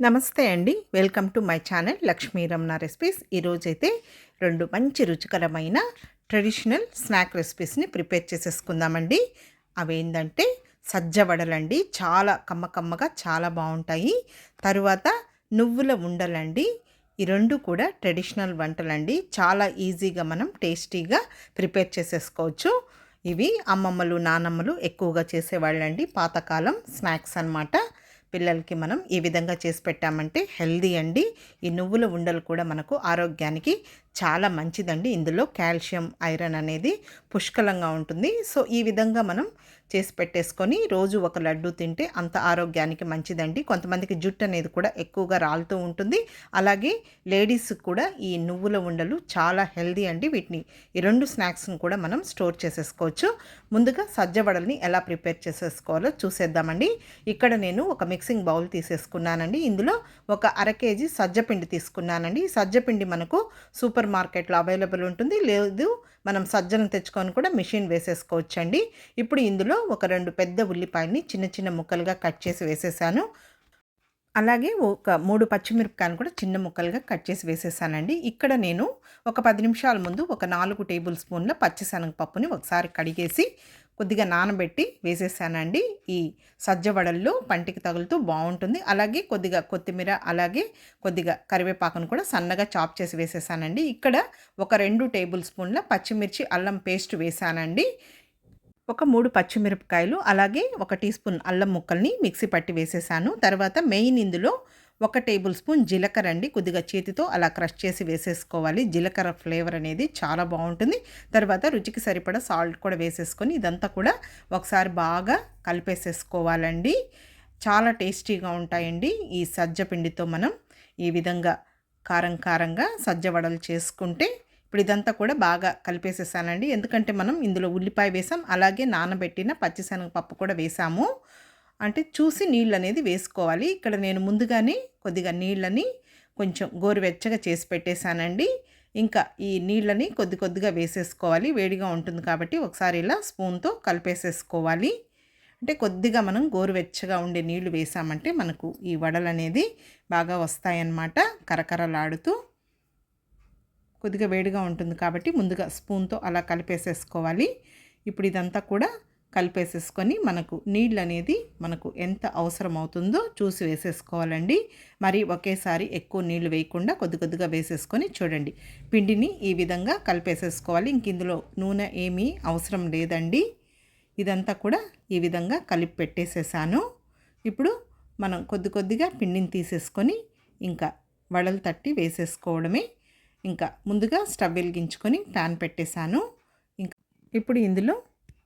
నమస్తే అండి. Welcome to my channel Lakshmi Ramana recipes. ఈరోజైతే రెండు మంచి రుచికరమైన ట్రెడిషనల్ స్నాక్ రెసిపీస్ని ప్రిపేర్ చేసేసుకుందామండి. అవేంటంటే సజ్జ వడలండి చాలా కమ్మ కమ్మగా చాలా బాగుంటాయి. తరువాత నువ్వుల ఉండలండి. ఈ రెండు కూడా ట్రెడిషనల్ వంటలండి. చాలా ఈజీగా మనం టేస్టీగా ప్రిపేర్ చేసేసుకోవచ్చు. ఇవి అమ్మమ్మలు నానమ్మలు ఎక్కువగా చేసేవాళ్ళండి. పాతకాలం స్నాక్స్ అన్నమాట. పిల్లలకి మనం ఈ విధంగా చేసి పెట్టామంటే హెల్దీ అండి. ఈ నువ్వుల ఉండలు కూడా మనకు ఆరోగ్యానికి చాలా మంచిదండి. ఇందులో కాల్షియం ఐరన్ అనేది పుష్కలంగా ఉంటుంది. సో ఈ విధంగా మనం చేసి పెట్టేసుకొని రోజు ఒక లడ్డు తింటే అంత ఆరోగ్యానికి మంచిదండి. కొంతమందికి జుట్టు అనేది కూడా ఎక్కువగా రాలుతూ ఉంటుంది. అలాగే లేడీస్ కూడా ఈ నువ్వుల ఉండలు చాలా హెల్దీ అండి. వీటిని ఈ రెండు స్నాక్స్ని కూడా మనం స్టోర్ చేసేసుకోవచ్చు. ముందుగా సజ్జ వడల్ని ఎలా ప్రిపేర్ చేసేసుకోవాలో చూసేద్దామండి. ఇక్కడ నేను ఒక మిక్సింగ్ బౌల్ తీసేసుకున్నానండి. ఇందులో ఒక అర కేజీ సజ్జపిండి తీసుకున్నానండి. ఈ సజ్జపిండి మనకు సూపర్ మార్కెట్లో అవైలబుల్ ఉంటుంది. లేదు మనం సజ్జలను తెచ్చుకొని కూడా మిషన్ వేసేసుకోవచ్చండి. ఇప్పుడు ఇందులో ఒక రెండు పెద్ద ఉల్లిపాయల్ని చిన్న చిన్న ముక్కలుగా కట్ చేసి వేసేసాను. అలాగే ఒక మూడు పచ్చిమిరపకాయలు కూడా చిన్న ముక్కలుగా కట్ చేసి వేసేసానండి. ఇక్కడ నేను ఒక పది నిమిషాల ముందు ఒక నాలుగు టేబుల్ స్పూన్ల పచ్చిశనగపప్పుని ఒకసారి కడిగేసి కొద్దిగా నానబెట్టి వేసేసానండి. ఈ సజ్జ వడల్లో పంటికి తగులుతూ బాగుంటుంది. అలాగే కొద్దిగా కొత్తిమీర అలాగే కొద్దిగా కరివేపాకును కూడా సన్నగా చాప్ చేసి వేసేసానండి. ఇక్కడ ఒక రెండు టేబుల్ స్పూన్ల పచ్చిమిర్చి అల్లం పేస్ట్ వేసానండి. ఒక మూడు పచ్చిమిరపకాయలు అలాగే ఒక టీ స్పూన్ అల్లం ముక్కల్ని మిక్సీ పట్టి వేసేసాను. తర్వాత మెయిన్ ఇందులో ఒక టేబుల్ స్పూన్ జీలకర్ర అండి. కొద్దిగా చేతితో అలా క్రష్ చేసి వేసేసుకోవాలి. జీలకర్ర ఫ్లేవర్ అనేది చాలా బాగుంటుంది. తర్వాత రుచికి సరిపడా సాల్ట్ కూడా వేసేసుకొని ఇదంతా కూడా ఒకసారి బాగా కలిపేసేసుకోవాలండి. చాలా టేస్టీగా ఉంటాయండి. ఈ సజ్జ పిండితో మనం ఈ విధంగా కారం కారంగా సజ్జ వడలు చేసుకుంటే ఇప్పుడు ఇదంతా కూడా బాగా కలిపేసేసానండి. ఎందుకంటే మనం ఇందులో ఉల్లిపాయ వేసాం. అలాగే నానబెట్టిన పచ్చిశనగపప్పు కూడా వేసాము. అంటే చూసి నీళ్ళు అనేది వేసుకోవాలి. ఇక్కడ నేను ముందుగానే కొద్దిగా నీళ్ళని కొంచెం గోరువెచ్చగా చేసి పెట్టేశానండి. ఇంకా ఈ నీళ్ళని కొద్ది కొద్దిగా వేసేసుకోవాలి. వేడిగా ఉంటుంది కాబట్టి ఒకసారి ఇలా స్పూన్తో కలిపేసేసుకోవాలి. అంటే కొద్దిగా మనం గోరువెచ్చగా ఉండే నీళ్ళు వేసామంటే మనకు ఈ వడలు అనేది బాగా వస్తాయన్నమాట కరకరలాడుతూ. కొద్దిగా వేడిగా ఉంటుంది కాబట్టి ముందుగా స్పూన్తో అలా కలిపేసేసుకోవాలి. ఇప్పుడు ఇదంతా కూడా కలిపేసేసుకొని మనకు నీళ్ళు అనేది మనకు ఎంత అవసరం అవుతుందో చూసి వేసేసుకోవాలండి. మరి ఒకేసారి ఎక్కువ నీళ్ళు వేయకుండా కొద్ది కొద్దిగా వేసేసుకొని చూడండి. పిండిని ఈ విధంగా కలిపేసేసుకోవాలి. ఇంక ఇందులో నూనె ఏమీ అవసరం లేదండి. ఇదంతా కూడా ఈ విధంగా కలిపి పెట్టేసేసాను. ఇప్పుడు మనం కొద్ది కొద్దిగా పిండిని తీసేసుకొని ఇంకా వడలు తట్టి వేసేసుకోవడమే. ఇంకా ముందుగా స్టవ్ వెలిగించుకొని ప్యాన్ పెట్టేశాను. ఇంకా ఇప్పుడు ఇందులో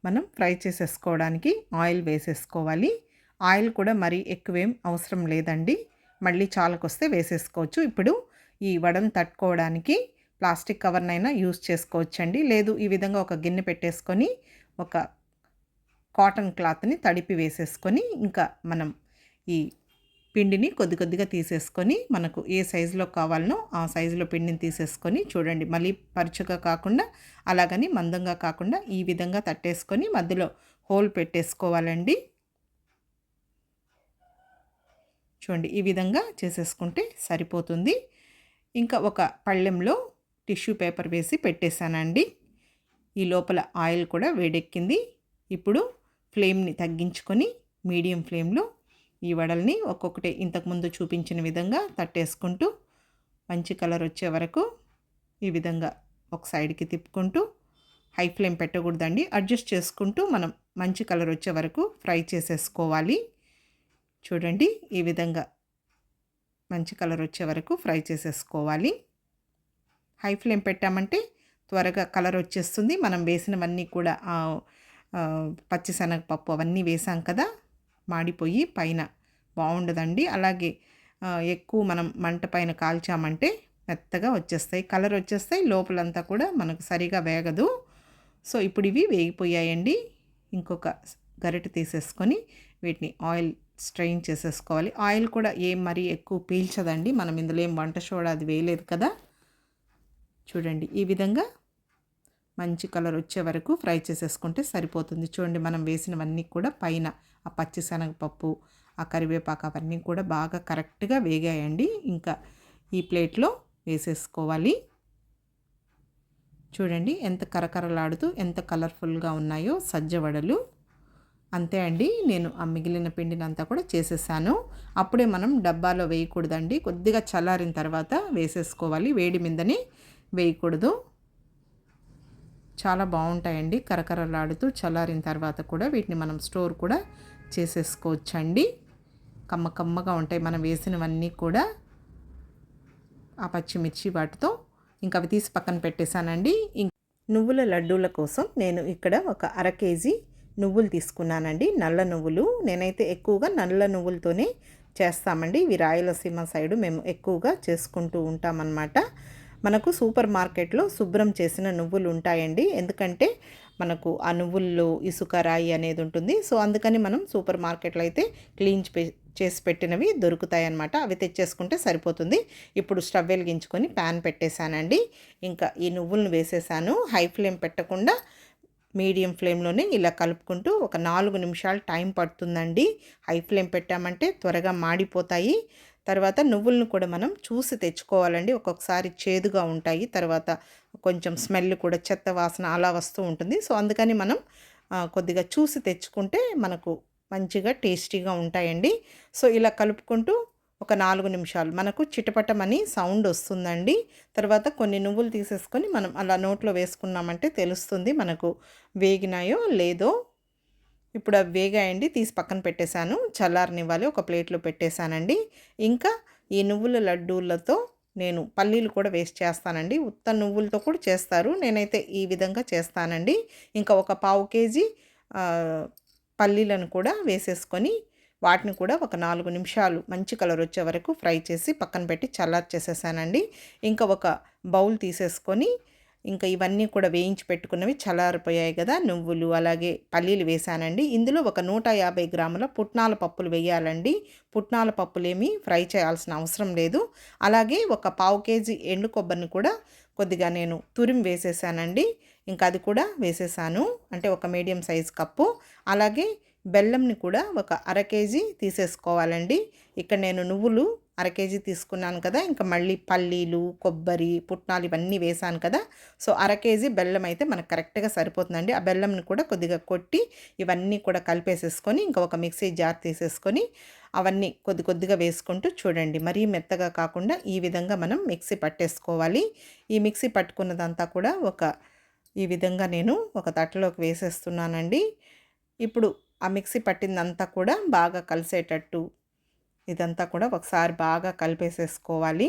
మనం ఫ్రై చేసేసుకోవడానికి ఆయిల్ వేసేసుకోవాలి. ఆయిల్ కూడా మరీ ఎక్కువేం అవసరం లేదండి. మళ్ళీ చాలకొస్తే వేసేసుకోవచ్చు. ఇప్పుడు ఈ వడను తట్టుకోవడానికి ప్లాస్టిక్ కవర్నైనా యూస్ చేసుకోవచ్చండి. లేదు ఈ విధంగా ఒక గిన్నె పెట్టేసుకొని ఒక కాటన్ క్లాత్ని తడిపి వేసేసుకొని ఇంకా మనం ఈ పిండిని కొద్ది కొద్దిగా తీసేసుకొని మనకు ఏ సైజులో కావాలనో ఆ సైజులో పిండిని తీసేసుకొని చూడండి. మళ్ళీ పరుచుగా కాకుండా అలాగని మందంగా కాకుండా ఈ విధంగా తట్టేసుకొని మధ్యలో హోల్ పెట్టేసుకోవాలండి. చూడండి ఈ విధంగా చేసేసుకుంటే సరిపోతుంది. ఇంకా ఒక పళ్ళెంలో టిష్యూ పేపర్ వేసి పెట్టేశానండి. ఈ లోపల ఆయిల్ కూడా వేడెక్కింది. ఇప్పుడు ఫ్లేమ్ని తగ్గించుకొని మీడియం ఫ్లేమ్లో ఈ వడల్ని ఒక్కొక్కటి ఇంతకుముందు చూపించిన విధంగా తట్టేసుకుంటూ మంచి కలర్ వచ్చే వరకు ఈ విధంగా ఒక సైడ్కి తిప్పుకుంటూ హై ఫ్లేమ్ పెట్టకూడదండి. అడ్జస్ట్ చేసుకుంటూ మనం మంచి కలర్ వచ్చే వరకు ఫ్రై చేసేసుకోవాలి. చూడండి ఈ విధంగా మంచి కలర్ వచ్చే వరకు ఫ్రై చేసేసుకోవాలి. హై ఫ్లేమ్ పెట్టామంటే త్వరగా కలర్ వచ్చేస్తుంది. మనం వేసినవన్నీ కూడా పచ్చిశనగపప్పు అవన్నీ వేసాం కదా మాడిపోయి పైన. బాగుండదండి అలాగే ఎక్కువ మనం మంట పైన కాల్చామంటే మెత్తగా వచ్చేస్తాయి. కలర్ వచ్చేస్తాయి. లోపలంతా కూడా మనకు సరిగా వేగదు. సో ఇప్పుడు ఇవి వేగిపోయాయండి. ఇంకొక గరిట తీసేసుకొని వీటిని ఆయిల్ స్ట్రెయిన్ చేసేసుకోవాలి. ఆయిల్ కూడా ఏం మరీ ఎక్కువ పీల్చదండి. మనం ఇందులో ఏం వంట సోడా అది వేయలేదు కదా. చూడండి ఈ విధంగా మంచి కలర్ వచ్చే వరకు ఫ్రై చేసేసుకుంటే సరిపోతుంది. చూడండి మనం వేసినవన్నీ కూడా పైన ఆ పచ్చిశనగపప్పు ఆ కరివేపాకు అవన్నీ కూడా బాగా కరెక్ట్గా వేగాయండి. ఇంకా ఈ ప్లేట్లో వేసేసుకోవాలి. చూడండి ఎంత కరకరలాడుతూ ఎంత కలర్ఫుల్గా ఉన్నాయో సజ్జ వడలు అంతే అండి నేను ఆ మిగిలిన పిండినంతా కూడా చేసేసాను. అప్పుడే మనం డబ్బాలో వేయకూడదండి. కొద్దిగా చల్లారిన తర్వాత వేసేసుకోవాలి. వేడి మీదని వేయకూడదు. చాలా బాగుంటాయండి. కరకరలాడుతూ చల్లారిన తర్వాత కూడా వీటిని మనం స్టోర్ కూడా చేసేసుకోవచ్చండి. కమ్మ కమ్మగా ఉంటాయి. మనం వేసినవన్నీ కూడా ఆ పచ్చిమిర్చి వాటితో ఇంకా అవి తీసి పక్కన పెట్టేశానండి. నువ్వుల లడ్డూల కోసం నేను ఇక్కడ ఒక అర కేజీ నువ్వులు తీసుకున్నానండి. నల్ల నువ్వులు. నేనైతే ఎక్కువగా నల్ల నువ్వులతోనే చేస్తామండి. ఇవి రాయలసీమ సైడు మేము ఎక్కువగా చేసుకుంటూ ఉంటామన్నమాట. మనకు సూపర్ మార్కెట్లో శుభ్రం చేసిన నువ్వులు ఉంటాయండి. ఎందుకంటే మనకు ఆ నువ్వుల్లో ఇసుక రాయి అనేది ఉంటుంది. సో అందుకని మనం సూపర్ మార్కెట్లో అయితే క్లీన్ చేసి పెట్టినవి దొరుకుతాయి అన్నమాట అవి తెచ్చేసుకుంటే సరిపోతుంది. ఇప్పుడు స్టవ్ వెలిగించుకొని ప్యాన్ పెట్టేశానండి. ఇంకా ఈ నువ్వులను వేసేసాను. హై ఫ్లేమ్ పెట్టకుండా మీడియం ఫ్లేమ్లోనే ఇలా కలుపుకుంటూ ఒక నాలుగు నిమిషాలు టైం పడుతుందండి. హై ఫ్లేమ్ పెట్టామంటే త్వరగా మాడిపోతాయి. తర్వాత నువ్వులను కూడా మనం చూసి తెచ్చుకోవాలండి. ఒక్కొక్కసారి చేదుగా ఉంటాయి. తర్వాత కొంచెం స్మెల్ కూడా చెత్త వాసన అలా వస్తూ ఉంటుంది. సో అందుకని మనం కొద్దిగా చూసి తెచ్చుకుంటే మనకు మంచిగా టేస్టీగా ఉంటాయండి. సో ఇలా కలుపుకుంటూ ఒక నాలుగు నిమిషాలు మనకు చిటపటమని సౌండ్ వస్తుందండి. తర్వాత కొన్ని నువ్వులు తీసేసుకొని మనం అలా నోట్లో వేసుకున్నామంటే తెలుస్తుంది మనకు వేగినాయో లేదో. ఇప్పుడు అవి వేగాయండి తీసి పక్కన పెట్టేశాను. చల్లారనివ్వాలి ఒక ప్లేట్లో పెట్టేశానండి. ఇంకా ఈ నువ్వుల లడ్డూలతో నేను పల్లీలు కూడా వేస్ట్ చేస్తానండి. ఉత్త నువ్వులతో కూడా చేస్తారు. నేనైతే ఈ విధంగా చేస్తానండి. ఇంకా ఒక పావు కేజీ పల్లీలను కూడా వేసేసుకొని వాటిని కూడా ఒక నాలుగు నిమిషాలు మంచి కలర్ వచ్చే వరకు ఫ్రై చేసి పక్కన పెట్టి చల్లార్చేసేసానండి. ఇంకా ఒక బౌల్ తీసేసుకొని ఇంకా ఇవన్నీ కూడా వేయించి పెట్టుకున్నవి చల్లారిపోయాయి కదా నువ్వులు అలాగే పల్లీలు వేసానండి ఇందులో ఒక నూట యాభై గ్రాముల పుట్నాల పప్పులు వేయాలండి. పుట్నాల పప్పులేమి ఫ్రై చేయాల్సిన అవసరం లేదు. అలాగే ఒక పావు కేజీ ఎండు కొబ్బరిని కూడా కొద్దిగా నేను తురిమి వేసేసానండి. ఇంకా అది కూడా వేసేసాను. అంటే ఒక మీడియం సైజ్ కప్పు. అలాగే బెల్లంని కూడా ఒక అర కేజీ తీసేసుకోవాలండి. ఇక్కడ నేను నువ్వులు అర కేజీ తీసుకున్నాను కదా ఇంకా మళ్ళీ పల్లీలు కొబ్బరి పుట్నాలు ఇవన్నీ వేసాను కదా. సో అర కేజీ బెల్లం అయితే మనకు కరెక్ట్గా సరిపోతుందండి. ఆ బెల్లంని కూడా కొద్దిగా కొట్టి ఇవన్నీ కూడా కలిపేసేసుకొని ఇంకా ఒక మిక్సీ జార్ తీసేసుకొని అవన్నీ కొద్ది కొద్దిగా వేసుకుంటూ చూడండి. మరీ మెత్తగా కాకుండా ఈ విధంగా మనం మిక్సీ పట్టేసుకోవాలి. ఈ మిక్సీ పట్టుకున్నదంతా కూడా ఒక ఈ విధంగా నేను ఒక తట్టలోకి వేసేస్తున్నానండి. ఇప్పుడు ఆ మిక్సీ పట్టిందంతా కూడా బాగా కలిసేటట్టు ఇదంతా కూడా ఒకసారి బాగా కలిపేసేసుకోవాలి.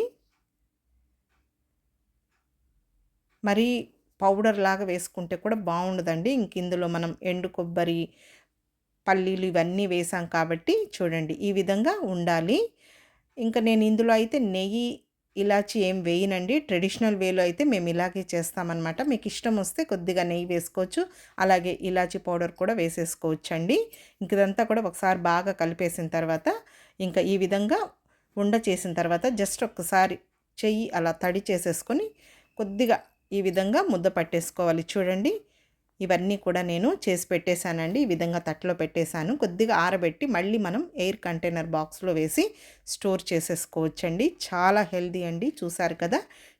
మరి పౌడర్ లాగా వేసుకుంటే కూడా బాగుండదండి. ఇంక ఇందులో మనం ఎండు కొబ్బరి పల్లీలు ఇవన్నీ వేసాం కాబట్టి చూడండి ఈ విధంగా ఉండాలి. ఇంకా నేను ఇందులో అయితే నెయ్యి ఇలాచి ఏం వేయనండి. ట్రెడిషనల్ వేలో అయితే మేము ఇలాగే చేస్తామన్నమాట. మీకు ఇష్టం వస్తే కొద్దిగా నెయ్యి వేసుకోవచ్చు. అలాగే ఇలాచి పౌడర్ కూడా వేసేసుకోవచ్చు అండి ఇంక ఇదంతా కూడా ఒకసారి బాగా కలిపేసిన తర్వాత ఇంకా ఈ విధంగా ఉండ చేసిన తర్వాత జస్ట్ ఒక్కసారి చెయ్యి అలా తడి చేసేసుకొని కొద్దిగా ఈ విధంగా ముద్ద పట్టేసుకోవాలి. చూడండి. ఇవన్నీ కూడా నేను చేసి పెట్టేశానండి. ఈ విధంగా తట్టలో పెట్టేశాను. కొద్దిగా ఆరబెట్టి మళ్ళీ మనం ఎయిర్ కంటైనర్ బాక్స్లో వేసి స్టోర్ చేసేసుకోవచ్చండి. చాలా హెల్దీ అండి. చూసారు కదా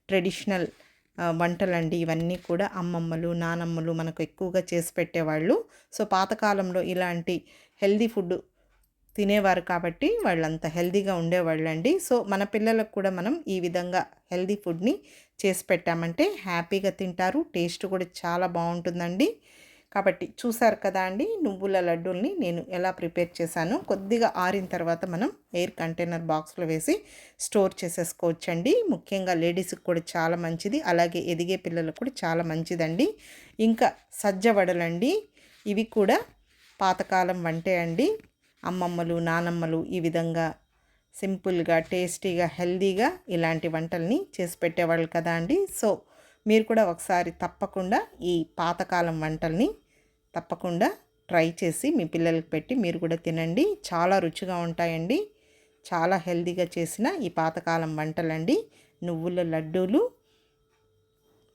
ట్రెడిషనల్ వంటలండి. ఇవన్నీ కూడా అమ్మమ్మలు నానమ్మలు మనకు ఎక్కువగా చేసి పెట్టేవాళ్ళు. సో పాతకాలంలో ఇలాంటి హెల్దీ ఫుడ్ తినేవారు కాబట్టి వాళ్ళంత హెల్దీగా ఉండేవాళ్ళండి. సో మన పిల్లలకు కూడా మనం ఈ విధంగా హెల్దీ ఫుడ్ని చేసి పెట్టామంటే హ్యాపీగా తింటారు టేస్ట్ కూడా చాలా బాగుంటుందండి. కాబట్టి చూసారు కదా అండి నువ్వుల లడ్డూల్ని నేను ఎలా ప్రిపేర్ చేశాను. కొద్దిగా ఆరిన తర్వాత మనం ఎయిర్ కంటైనర్ బాక్స్లో వేసి స్టోర్ చేసేసుకోవచ్చండి. ముఖ్యంగా లేడీస్కి కూడా చాలా మంచిది అలాగే ఎదిగే పిల్లలకు కూడా చాలా మంచిదండి. ఇంకా సజ్జ వడలండి ఇవి కూడా పాతకాలం వంటే అండి. అమ్మమ్మలు నానమ్మలు ఈ విధంగా సింపుల్గా టేస్టీగా హెల్దీగా ఇలాంటి వంటల్ని చేసి పెట్టేవాళ్ళు కదా అండి. సో మీరు కూడా ఒకసారి తప్పకుండా ఈ పాతకాలం వంటల్ని తప్పకుండా ట్రై చేసి మీ పిల్లలకి పెట్టి మీరు కూడా తినండి. చాలా రుచిగా ఉంటాయండి. చాలా హెల్దీగా చేసిన ఈ పాతకాలం వంటలండి. నువ్వుల లడ్డూలు.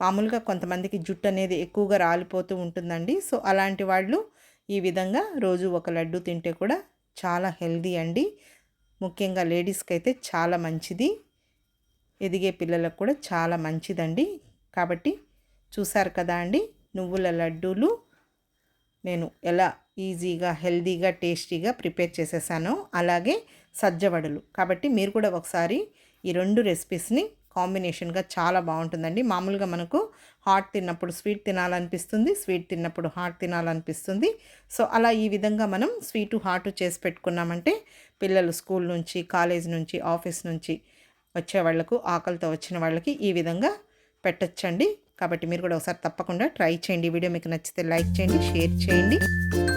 మామూలుగా కొంతమందికి జుట్టు అనేది ఎక్కువగా రాలిపోతూ ఉంటుందండి. సో అలాంటి వాళ్ళు ఈ విధంగా రోజు ఒక లడ్డు తింటే కూడా చాలా హెల్దీ అండి. ముఖ్యంగా లేడీస్కి అయితే చాలా మంచిది. ఎదిగే పిల్లలకు కూడా చాలా మంచిదండి. కాబట్టి చూసారు కదా అండి నువ్వుల లడ్డూలు నేను ఎలా ఈజీగా హెల్దీగా టేస్టీగా ప్రిపేర్ చేసేసానో అలాగే సజ్జవడలు. కాబట్టి మీరు కూడా ఒకసారి ఈ రెండు రెసిపీస్ని కాంబినేషన్గా చాలా బాగుంటుందండి. మామూలుగా మనకు హాట్ తిన్నప్పుడు స్వీట్ తినాలనిపిస్తుంది స్వీట్ తిన్నప్పుడు హాట్ తినాలనిపిస్తుంది. సో అలా ఈ విధంగా మనం స్వీటు హాట్ చేసి పెట్టుకున్నామంటే పిల్లలు స్కూల్ నుంచి కాలేజ్ నుంచి ఆఫీస్ నుంచి వచ్చే వాళ్ళకు ఆకలితో వచ్చిన వాళ్ళకి ఈ విధంగా పెట్టచ్చండి. కాబట్టి మీరు కూడా ఒకసారి తప్పకుండా ట్రై చేయండి. వీడియో మీకు నచ్చితే లైక్ చేయండి షేర్ చేయండి.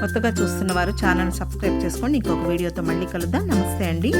కొత్తగా చూస్తున్న వారు ఛానల్ సబ్స్క్రైబ్ చేసుకోండి. ఇంకొక వీడియోతో మళ్ళీ కలుద్దాం. నమస్తే అండి.